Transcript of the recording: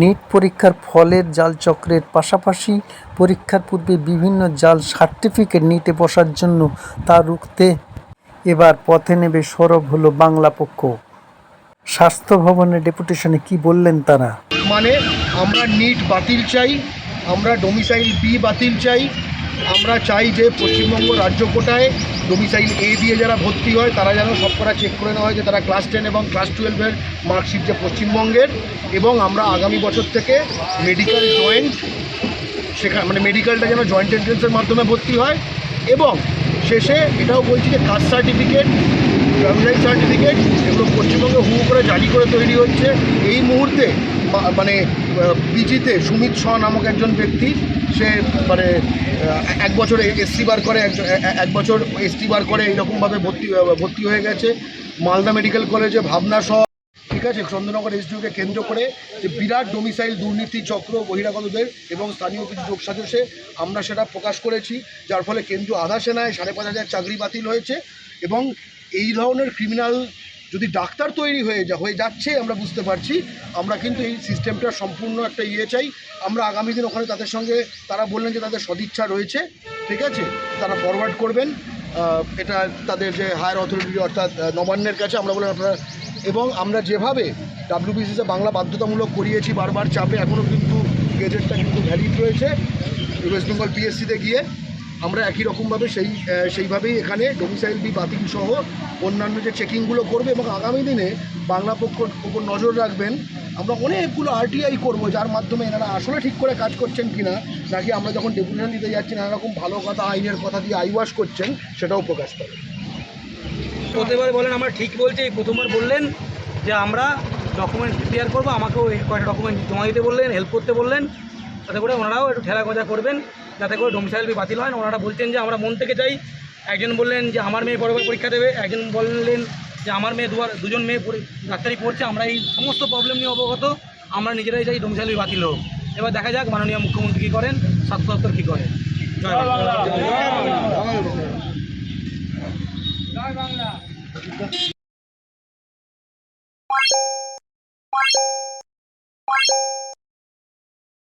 NEET পরীক্ষার ফলের জাল চক্রের পাশাপাশি পরীক্ষার পূর্বে বিভিন্ন জাল সার্টিফিকেট নিতে বসার জন্য তা রুখতে এবার পথে নেবে সরব হলো বাংলা পক্ষ। স্বাস্থ্য ভবনের ডেপুটেশনে কি বললেন তারা? মানে আমরা নিট বাতিল চাই, আমরা ডোমিসাইল বি বাতিল চাই, আমরা চাই যে পশ্চিমবঙ্গ রাজ্য কোটায় ডোমিসাইল এ দিয়ে যারা ভর্তি হয়, তারা যেন সব করা চেক করে নেওয়া হয় যে তারা ক্লাস টেন এবং ক্লাস টুয়েলভের মার্কশিট যে পশ্চিমবঙ্গের এবং আমরা আগামী বছর থেকে মেডিকেল জয়েন্ট সেখানে মানে মেডিকেলটা যেন জয়েন্ট এন্ট্রেন্সের মাধ্যমে ভর্তি হয় এবং শেষে এটাও বলছি যে কাস্ট সার্টিফিকেট ট্রাভেলাইজ সার্টিফিকেট, এগুলো পশ্চিমবঙ্গে হু করে জারি করে তৈরি হচ্ছে। এই মুহূর্তে মানে পিজিতে সুমিত শ নামক একজন ব্যক্তি, সে মানে এক বছর এসসি বার করে, এক বছর এসটি বার করে এইরকমভাবে ভর্তি ভর্তি হয়ে গেছে। মালদা মেডিকেল কলেজে ভাবনা সহ ঠিক আছে, চন্দ্রনগর এসডিওকে কেন্দ্র করে যে বিরাট ডোমিসাইল দুর্নীতি চক্র বহিরাগতদের এবং স্থানীয় কিছু যোগ সাজসে আমরা সেটা প্রকাশ করেছি, যার ফলে কেন্দ্র আধা সেনায় সাড়ে পাঁচ হাজার চাকরি বাতিল হয়েছে এবং এই ধরনের ক্রিমিনাল যদি ডাক্তার তৈরি হয়ে যা, হয়ে যাচ্ছে আমরা বুঝতে পারছি, আমরা কিন্তু এই সিস্টেমটা সম্পূর্ণ একটা ইয়ে চাই। আমরা আগামী দিন ওখানে তাদের সঙ্গে, তারা বললেন যে তাদের সদিচ্ছা রয়েছে, ঠিক আছে? তারা ফরওয়ার্ড করবেন। এটা তাদের যে হায়ার অথরিটি অর্থাৎ নবান্নের কাছে আমরা বললাম আপনারা, এবং আমরা যেভাবে ডাব্লিউবিসিসে বাংলা বাধ্যতামূলক করিয়েছি, বারবার চাপে এখনও কিন্তু গেজেটটা কিন্তু ভ্যালিড রয়েছে ওয়েস্ট বেঙ্গল পিএসসিতে গিয়ে, আমরা একই রকমভাবে সেই সেইভাবেই এখানে ডোমিসাইল বি বাতিল সহ অন্যান্য যে চেকিংগুলো করবে, এবং আগামী দিনে বাংলা পক্ষ উপর নজর রাখবেন আমরা অনেকগুলো আরটিআই করব, যার মাধ্যমে এনারা আসলে ঠিক করে কাজ করছেন কিনা, নাকি আমরা যখন ডেপুটেশন দিতে যাচ্ছি, নানা রকম ভালো কথা, আইনের কথা দিয়ে আইওয়াশ করছেন, সেটাও প্রকাশ পাবে। প্রতিবার বলেন, আমরা ঠিক বলছি প্রথমবার বললেন যে আমরা ডকুমেন্ট ক্লিয়ার করব, আমাকেও কয়েকটা ডকুমেন্ট জমা দিতে বললেন হেল্প করতে বললেন, তাতে করে ওনারাও একটু ঠেলা গজা করবেন, যাতে করে ডোমিসাইল বাতিল হয়। ওনারা বলছেন যে আমরা মন থেকে চাই, একজন বললেন যে আমার মেয়ে বড় পরীক্ষা দেবে, একজন বললেন যে আমার মেয়ে দুয়ার দুজন মেয়ে ডাক্তারি পড়ছে, আমরা এই সমস্ত প্রবলেম নিয়ে অবগত। আমরা নিজেরাই যাই ডোমসালি বাতিল হোক। এবার দেখা যাক মাননীয় মুখ্যমন্ত্রী কী করেন, স্বাস্থ্য দপ্তর কী করেন